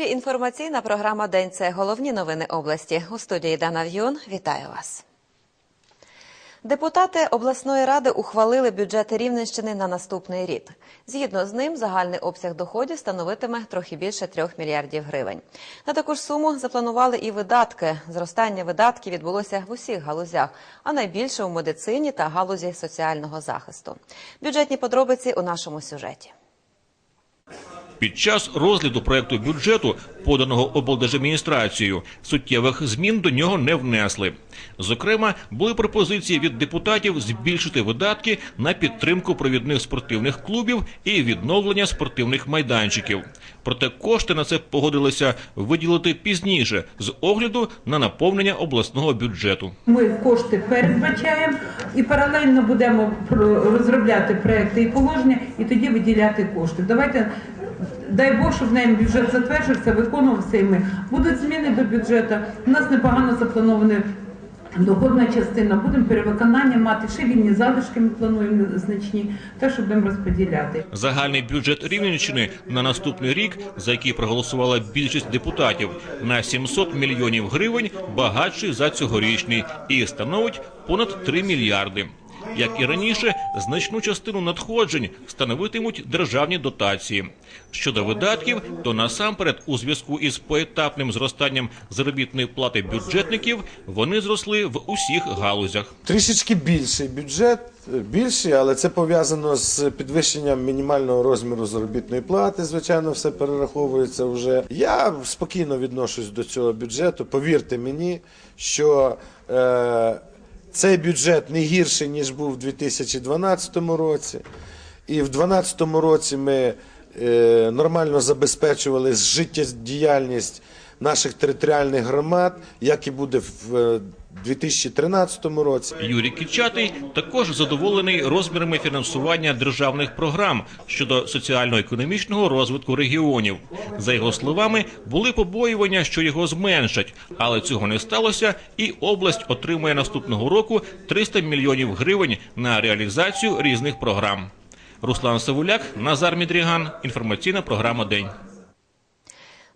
Ефірі інформаційна програма День. Це головні новини області. У студії Дана В'юн. Вітаю вас. Депутати обласної ради ухвалили бюджет Рівненщини на наступний рік. Згідно з ним, загальний обсяг доходів становитиме трохи більше трьох мільярдів гривень. На таку ж суму запланували і видатки. Зростання видатків відбулося в усіх галузях, а найбільше у медицині та галузі соціального захисту. Бюджетні подробиці у нашому сюжеті. Під час розгляду проекту бюджету, поданого облдержадміністрацією, суттєвих змін до нього не внесли. Зокрема, були пропозиції від депутатів збільшити видатки на підтримку провідних спортивних клубів і відновлення спортивних майданчиків. Проте кошти на це погодилися виділити пізніше з огляду на наповнення обласного бюджету. Ми кошти передбачаємо і паралельно будемо розробляти проекти і положення, і тоді виділяти кошти. Давайте. Дай Бог, щоб ним бюджет затверджувався, виконувався і ми. Будуть зміни до бюджету. У нас непогано запланована доходна частина. Будемо перевиконання мати. Ще вільні залишки ми плануємо значні, так що будемо розподіляти. Загальний бюджет Рівненщини на наступний рік, за який проголосувала більшість депутатів, на 700 мільйонів гривень багатший за цьогорічний і становить понад 3 мільярди. Як і раніше, значну частину надходжень становитимуть державні дотації. Щодо видатків, то насамперед, у зв'язку із поетапним зростанням заробітної плати бюджетників, вони зросли в усіх галузях. Трішечки більший бюджет, е, більший, але це пов'язано з підвищенням мінімального розміру заробітної плати. Звичайно, все перераховується вже. Я спокійно відношусь до цього бюджету. Повірте мені, що е, цей бюджет не гірший ніж був у 2012 році. І в 2012 році ми е, нормально забезпечували життєдіяльність наших територіальних громад, як і буде в е, 2013 році. Юрій Кічатий також задоволений розмірами фінансування державних програм щодо соціально-економічного розвитку регіонів. За його словами, були побоювання, що його зменшать, але цього не сталося, і область отримує наступного року 300 мільйонів гривень на реалізацію різних програм. Руслан Савуляк, Назар Мідріган. Інформаційна програма День.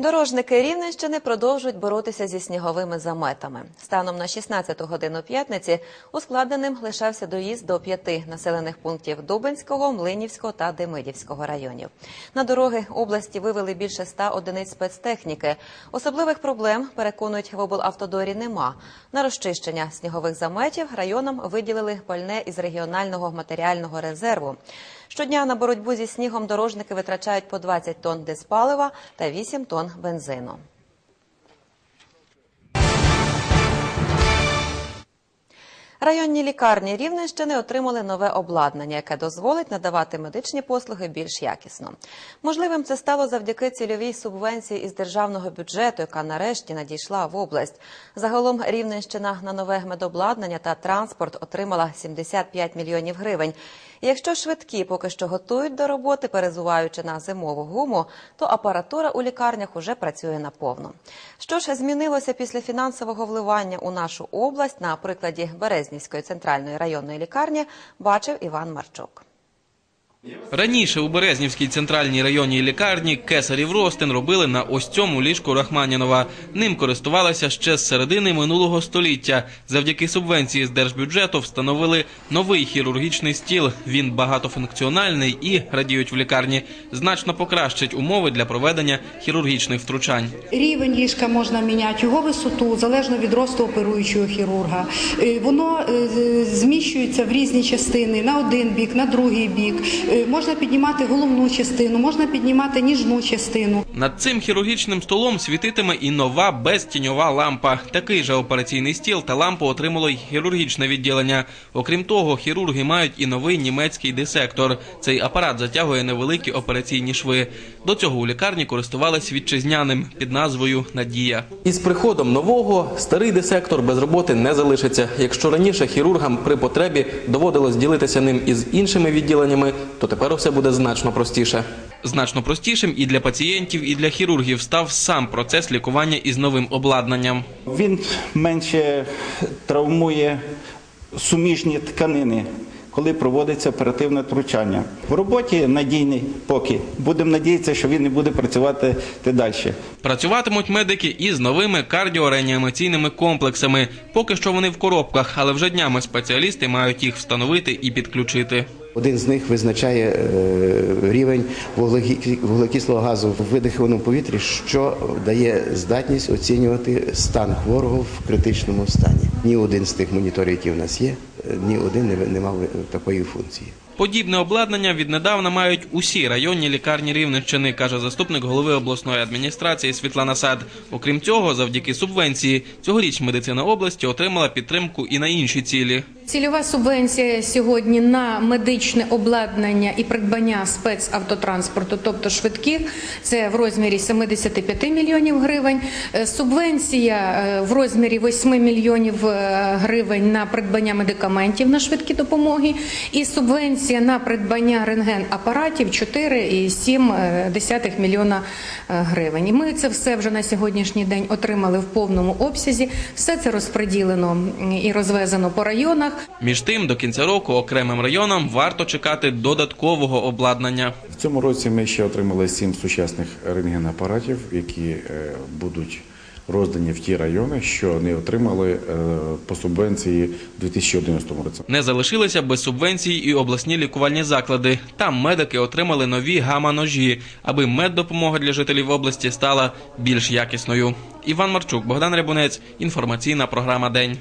Дорожники Рівненщини продовжують боротися зі сніговими заметами. Станом на 16 годину п'ятниці ускладненим лишався доїзд до п'яти населених пунктів Дубенського, Млинівського та Демидівського районів. На дороги області вивели більше ста одиниць спецтехніки. Особливих проблем, переконують в облавтодорі, нема. На розчищення снігових заметів районам виділили пальне із регіонального матеріального резерву. Щодня на боротьбу зі снігом дорожники витрачають по 20 тонн диспалива та 8 тонн бензину. Районні лікарні Рівненщини отримали нове обладнання, яке дозволить надавати медичні послуги більш якісно. Можливим це стало завдяки цільовій субвенції із державного бюджету, яка нарешті надійшла в область. Загалом Рівненщина на нове медобладнання та транспорт отримала 75 мільйонів гривень. Якщо швидкі поки що готують до роботи, перезуваючи на зимову гуму, то апаратура у лікарнях уже працює наповно. Що ж змінилося після фінансового вливання у нашу область на прикладі Березнівської центральної районної лікарні, бачив Іван Марчук. Раніше у Березнівській центральній районній лікарні кесарів Ростин робили на ось цьому ліжку Рахманінова. Ним користувалися ще з середини минулого століття. Завдяки субвенції з держбюджету встановили новий хірургічний стіл. Він багатофункціональний і, радіють в лікарні, значно покращить умови для проведення хірургічних втручань. Рівень ліжка можна міняти, його висоту залежно від росту оперуючого хірурга. Е, Воно е, зміщується в різні частини на один бік, на другий бік. Е, Можна піднімати головну частину, можна піднімати ніжну частину. Над цим хірургічним столом світитиме і нова безтіньова лампа. Такий же операційний стіл та лампу отримало й хірургічне відділення. Окрім того, хірурги мають і новий німецький дисектор. Цей апарат затягує невеликі операційні шви. До цього у лікарні користувались вітчизняним під назвою Надія. Із приходом нового старий дисектор без роботи не залишиться. Якщо раніше хірургам при потребі доводилось ділитися ним із іншими відділеннями, то тепер усе буде значно простіше. Значно простішим і для пацієнтів, і для хірургів став сам процес лікування із новим обладнанням. Він менше травмує суміжні тканини. Коли проводиться оперативне втручання. В роботі надійний поки. Будемо надіятися, що він не буде працювати далі. Працюватимуть медики із новими кардіореанімаційними комплексами. Поки що вони в коробках, але вже днями спеціалісти мають їх встановити і підключити. Один з них визначає е, рівень вуглекислого газу в видихованому повітрі, що дає здатність оцінювати стан хворого в критичному стані. Ні один з тих моніторів, які в нас є, е, ні один не, не мав е, такої функції. Подібне обладнання віднедавна мають усі районні лікарні Рівненщини, каже заступник голови обласної адміністрації Світлана Сад. Окрім цього, завдяки субвенції, цьогоріч медицина області отримала підтримку і на інші цілі. Цільова субвенція сьогодні на медичне обладнання і придбання спецавтотранспорту, тобто швидких, це в розмірі 75 мільйонів гривень. Е, Субвенція е, в розмірі 8 мільйонів е, гривень на придбання медикаментів на швидкі допомоги, і субвенція на придбання рентген-апаратів 4,7 мільйона гривень. І ми це все вже на сьогоднішній день отримали в повному обсязі. Все це розподілено і розвезено по районах. Між тим, до кінця року окремим районам варто чекати додаткового обладнання. В цьому році ми ще отримали сім сучасних рентгенапаратів, які е, будуть роздані в ті райони, що не отримали е, по субвенції в 2011 році. Не залишилися без субвенцій і обласні лікувальні заклади. Там медики отримали нові гама-ножі, аби меддопомога для жителів області стала більш якісною. Іван Марчук, Богдан Рябунець. Інформаційна програма День.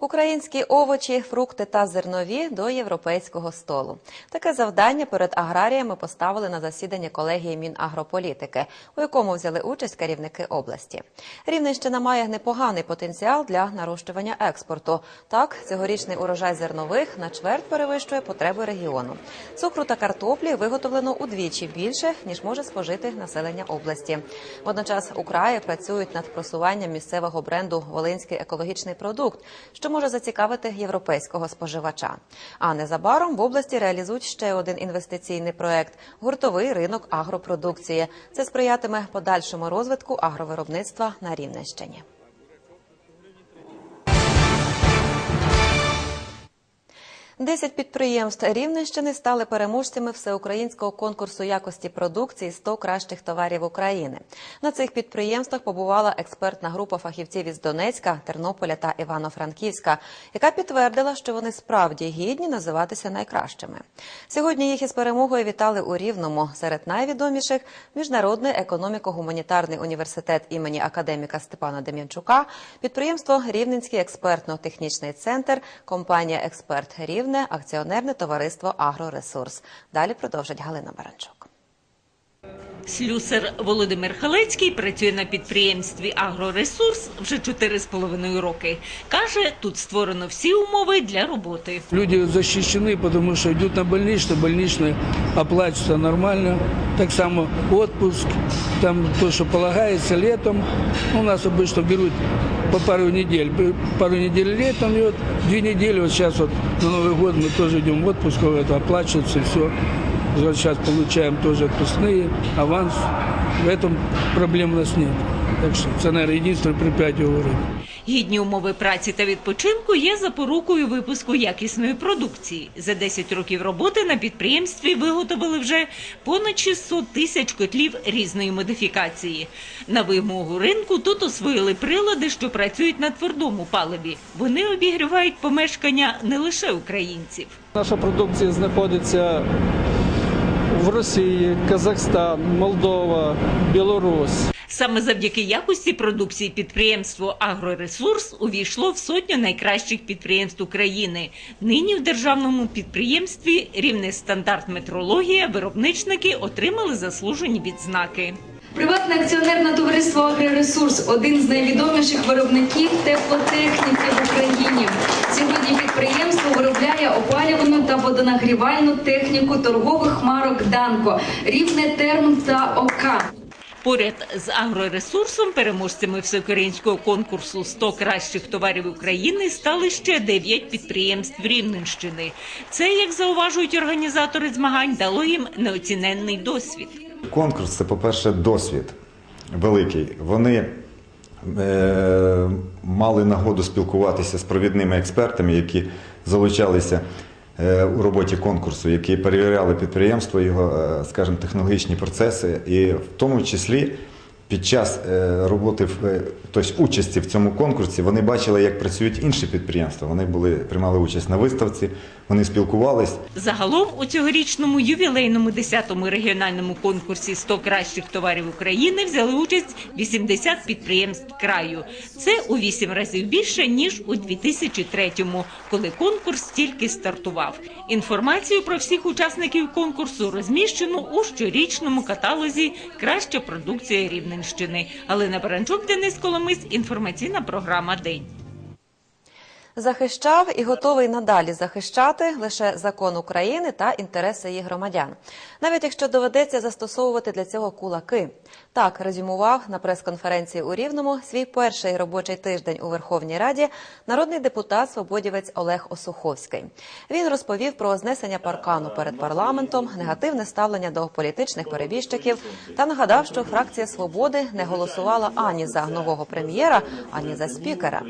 Українські овочі, фрукти та зернові до європейського столу. Таке завдання перед аграріями поставили на засіданні колегії Мінагрополітики, у якому взяли участь керівники області. Рівненщина має непоганий потенціал для нарощування експорту. Так, цьогорічний урожай зернових на чверть перевищує потреби регіону. Цукру та картоплі виготовлено удвічі більше ніж може спожити населення області. Водночас у краї працюють над просуванням місцевого бренду Волинський екологічний продукт, що може зацікавити європейського споживача. А незабаром в області реалізують ще один інвестиційний проект гуртовий ринок агропродукції. Це сприятиме подальшому розвитку агровиробництва на Рівненщині. Десять підприємств Рівненщини стали переможцями всеукраїнського конкурсу якості продукції «100 кращих товарів України. На цих підприємствах побувала експертна група фахівців із Донецька, Тернополя та Івано-Франківська, яка підтвердила, що вони справді гідні називатися найкращими. Сьогодні їх із перемогою вітали у Рівному. Серед найвідоміших міжнародний економіко-гуманітарний університет імені академіка Степана Дем'янчука, підприємство Рівненський експертно-технічний центр, компанія Експерт Рівне, акціонерне товариство Агроресурс. Далі продовжить Галина Баранчук. Слюсар Володимир Халецький працює на підприємстві Агроресурс вже 4,5 роки. Каже, тут створено всі умови для роботи. Люди защищены, потому что идут на больничный, больничный оплачивается нормально. Так само отпуск, там то, что полагается летом. У нас обычно берут по пару недель. Пару недель летом, и вот две недели, вот сейчас вот на Новый год мы тоже идем в отпуск, это оплачивается все. Вот сейчас получаем тоже отпускные, аванс. В этом проблем у нас нет. Так что это, наверное, единственное предприятие в городе. Гідні умови праці та відпочинку є запорукою випуску якісної продукції. За 10 років роботи на підприємстві виготовили вже понад 600 тисяч котлів різної модифікації. На вимогу ринку тут освоїли прилади, що працюють на твердому паливі. Вони обігрівають помешкання не лише українців. Наша продукція знаходиться в Росії, Казахстан, Молдова, Білорусь. Саме завдяки якості продукції підприємство Агроресурс увійшло в сотню найкращих підприємств України. Нині в державному підприємстві рівний стандарт метрологія виробничники отримали заслужені відзнаки. Приватне акціонерне товариство «Агроресурс» – один з найвідоміших виробників теплотехніки в Україні. Сьогодні підприємство виробляє опалювальну та водонагрівальну техніку торгових марок «Данко», «Рівне Терм» та «ОК». Поряд з агроресурсом переможцями всеукраїнського конкурсу «100 кращих товарів України стали ще 9 підприємств Рівненщини. Це, як зауважують організатори змагань, дало їм неоціненний досвід. Конкурс це, по-перше, досвід великий. Вони е, мали нагоду спілкуватися з провідними експертами, які залучалися е, у роботі конкурсу, які перевіряли підприємство, його, е, скажімо, технологічні процеси, і в тому числі під час е, роботи, е, тобто участі в цьому конкурсі, вони бачили, як працюють інші підприємства. Вони були, приймали участь на виставці, вони спілкувались. Загалом у цьогорічному ювілейному 10-му регіональному конкурсі «100 кращих товарів України взяли участь 80 підприємств краю. Це у 8 разів більше, ніж у 2003-му, коли конкурс тільки стартував. Інформацію про всіх учасників конкурсу розміщено у щорічному каталозі «Краща продукція Рівненщини». Галина Баранчук, Денис Коломис, інформаційна програма «День». Захищав і готовий надалі захищати лише закон України та інтереси її громадян, навіть якщо доведеться застосовувати для цього кулаки. Так резюмував на прес-конференції у Рівному свій перший робочий тиждень у Верховній Раді народний депутат свободівець Олег Осуховський. Він розповів про знесення паркану перед парламентом, негативне ставлення до політичних перебіжчиків та нагадав, що фракція свободи не голосувала ані за нового прем'єра, ані за спікера.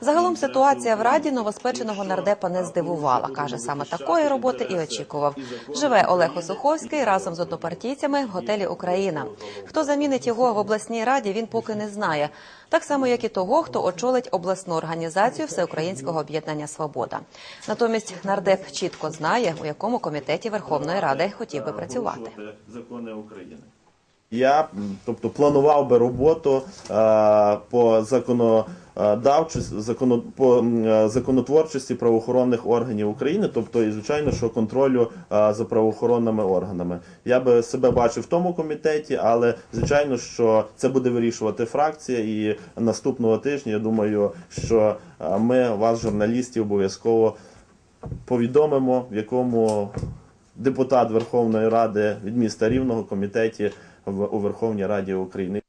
Загалом ситуація в раді новоспеченого нардепа не здивувала. каже саме такої роботи і очікував. Живе Олег Осуховський разом з однопартійцями в готелі Україна. Хто замінить його в обласній раді, він поки не знає. Так само, як і того, хто очолить обласну організацію Всеукраїнського об'єднання Свобода. Натомість нардеп чітко знає, у якому комітеті Верховної Ради хотів би працювати. закони України. Я тобто планував би роботу е, по законодавчості, законо, по е, законотворчості правоохоронних органів України, тобто і звичайно, що контролю е, за правоохоронними органами. Я би себе бачив в тому комітеті, але звичайно, що це буде вирішувати фракція. І наступного тижня я думаю, що е, ми вас, журналістів, обов'язково повідомимо, в якому депутат Верховної Ради від міста Рівного комітеті в у Верховній Раді України.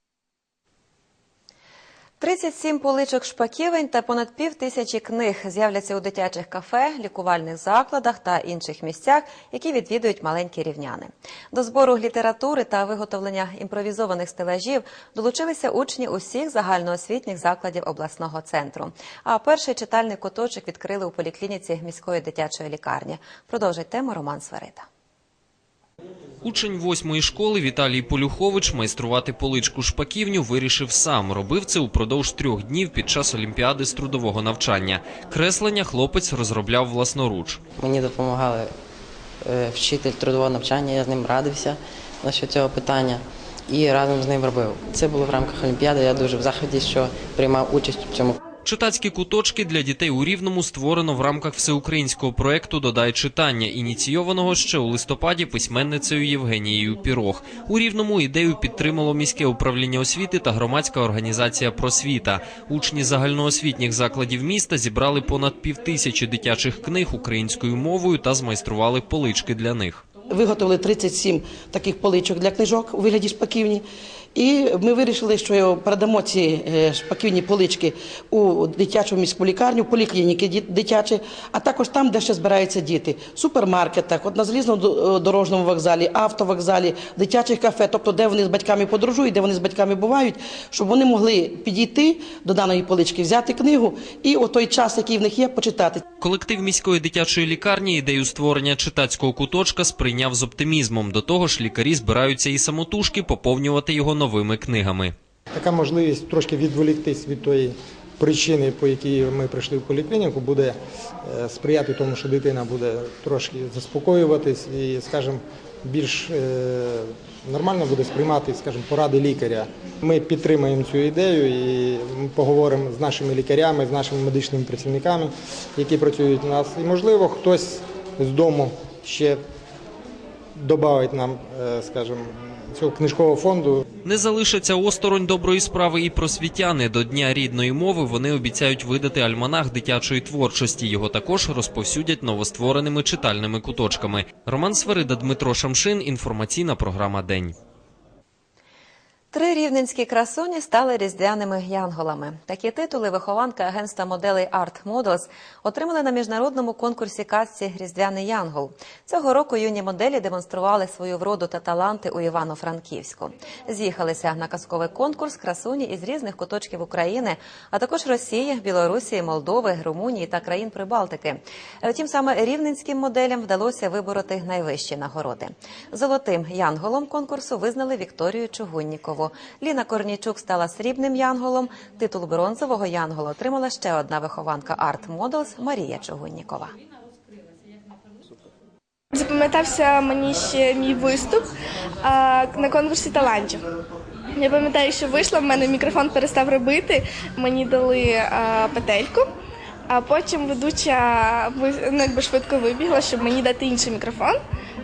37 поличок шпаківень та понад пів тисячі книг з'являться у дитячих кафе, лікувальних закладах та інших місцях, які відвідують маленькі рівняни. До збору літератури та виготовлення імпровізованих стелажів долучилися учні усіх загальноосвітніх закладів обласного центру. А перший читальний куточок відкрили у поліклініці міської дитячої лікарні. Продовжить тему Роман Сварита. Учень восьмої школи Віталій Полюхович майструвати поличку шпаківню вирішив сам. Робив це упродовж трьох днів під час олімпіади з трудового навчання. Креслення хлопець розробляв власноруч. Мені допомагали е, вчитель трудового навчання, я з ним радився насчет цього питання і разом з ним робив. Це було в рамках Олімпіади. Я дуже в захваті, що приймав участь у цьому. Читацькі куточки для дітей у Рівному створено в рамках всеукраїнського проекту Додай читання, ініційованого ще у листопаді письменницею Євгенією Пірог. У Рівному ідею підтримало міське управління освіти та громадська організація Просвіта. Учні загальноосвітніх закладів міста зібрали понад півтисячі дитячих книг українською мовою та змайстрували полички для них. Виготовили 37 таких поличок для книжок у вигляді шпаківні. І ми вирішили, що передамо ці е, шпаківні полички у дитячу міську лікарню, поліклініки дитячі, а також там, де ще збираються діти, в супермаркетах, от на залізнодорожному вокзалі, автовокзалі, дитячих кафе, тобто де вони з батьками подорожують, де вони з батьками бувають, щоб вони могли підійти до даної полички, взяти книгу і у той час, який в них є, почитати. Колектив міської дитячої лікарні ідею створення читацького куточка сприйняв з оптимізмом. До того ж, лікарі збираються і самотужки поповнювати його новими книгами. Така можливість трошки відволіктись від тої причини, по якій ми прийшли в поліклініку, буде е, сприяти тому, що дитина буде трошки заспокоюватись і, скажімо, більш е, нормально буде сприймати, скажімо, поради лікаря. Ми підтримуємо цю ідею і поговоримо з нашими лікарями, з нашими медичними працівниками, які працюють у нас. І, можливо, хтось з дому ще додавить нам, е, скажімо, цього книжкового фонду. Не залишаться осторонь доброї справи і просвітяни. До Дня рідної мови вони обіцяють видати альманах дитячої творчості. Його також розповсюдять новоствореними читальними куточками. Роман Сверида, Дмитро Шамшин. Інформаційна програма День. Три рівненські красуні стали різдвяними янголами. Такі титули вихованки агентства моделей Art Models отримали на міжнародному конкурсі казці Різдвяний Янгол. Цього року юні моделі демонстрували свою вроду та таланти у Івано-Франківську. З'їхалися на казковий конкурс красуні із різних куточків України, а також Росії, Білорусі, Молдови, Румунії та країн Прибалтики. Втім, саме рівненським моделям вдалося вибороти найвищі нагороди. Золотим янголом конкурсу визнали Вікторію Чугуннікову. Ліна Корнійчук стала срібним янголом. Титул бронзового янгола отримала ще одна вихованка Art Models Марія Чугуннікова. Запам'ятався мені ще мій виступ на конкурсі талантів. Я пам'ятаю, що вийшла, в мене мікрофон перестав робити, мені дали а, петельку, а потім ведуча ну, якби швидко вибігла, щоб мені дати інший мікрофон.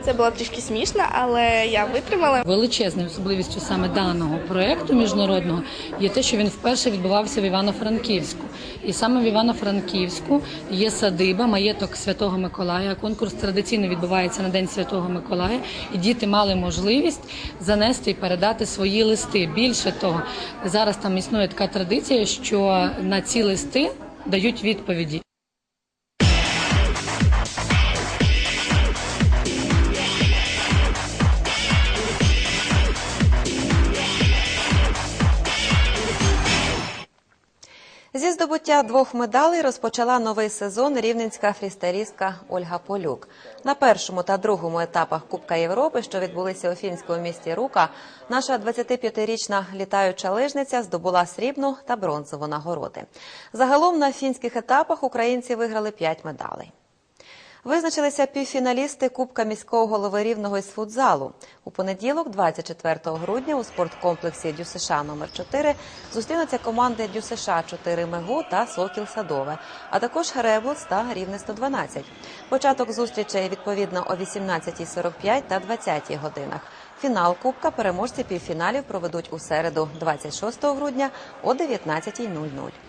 Це було трішки смішно, але я витримала. Величезною особливістю саме даного проекту міжнародного є те, що він вперше відбувався в Івано-Франківську. І саме в Івано-Франківську є садиба, маєток Святого Миколая. Конкурс традиційно відбувається на День Святого Миколая, і діти мали можливість занести і передати свої листи. Більше того, зараз там існує така традиція, що на ці листи дають відповіді. Зі здобуття двох медалей розпочала новий сезон рівненська фрістерістка Ольга Полюк. На першому та другому етапах Кубка Європи, що відбулися у фінському місті Рука, наша 25-річна літаюча лижниця здобула срібну та бронзову нагороди. Загалом на фінських етапах українці виграли 5 медалей. Визначилися півфіналісти Кубка міського голови рівного із футзалу. У понеділок, 24 грудня, у спорткомплексі ДЮСШ номер 4 зустрінуться команди ДЮСШ 4 Мегу та Сокіл Садове, а також Реблс та Рівне 112. Початок зустрічей відповідно о 18.45 та 20 годинах. Фінал Кубка переможці півфіналів проведуть у середу, 26 грудня о 19.00.